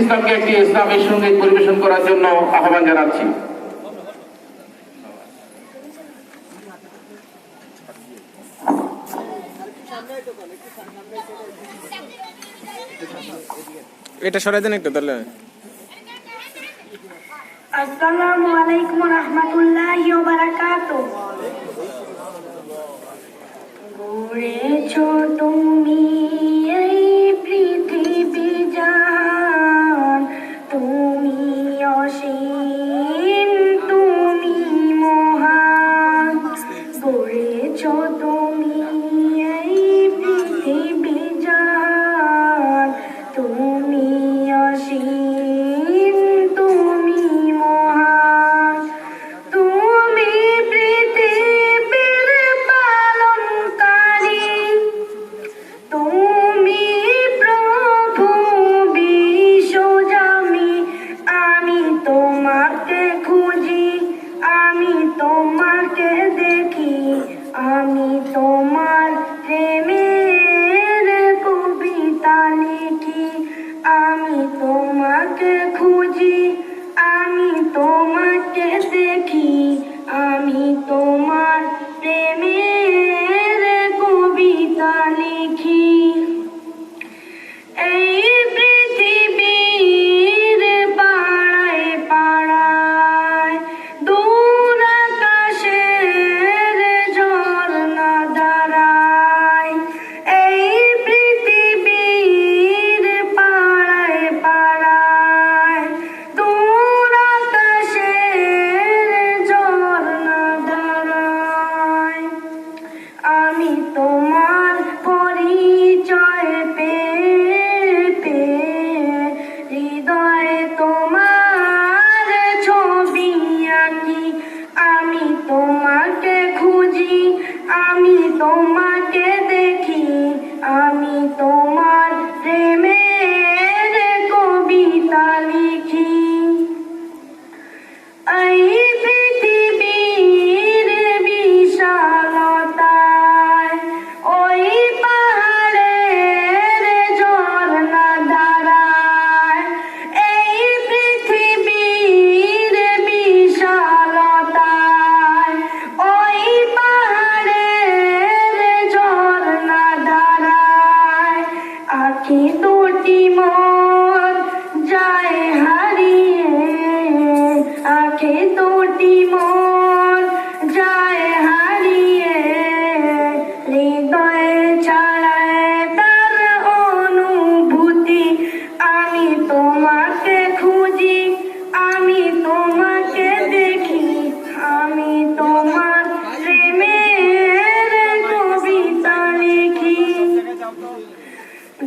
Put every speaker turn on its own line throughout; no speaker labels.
ইসলামকে একটি সংগীত পরিবেশন করার জন্য আহ্বান জানাচ্ছি।
এটা সরাই দেন একটু তাহলে।
আসসালামু আলাইকুম রাহমাতুল্লাহি ওয়া বারাকাতুহু। ঘুরেছো তুমি তোমাকে খুঁজি। তোমাকে দেখি আমি তোমার প্রেমের কবিতা লিখি।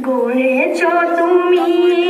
গড়েছ তুমি?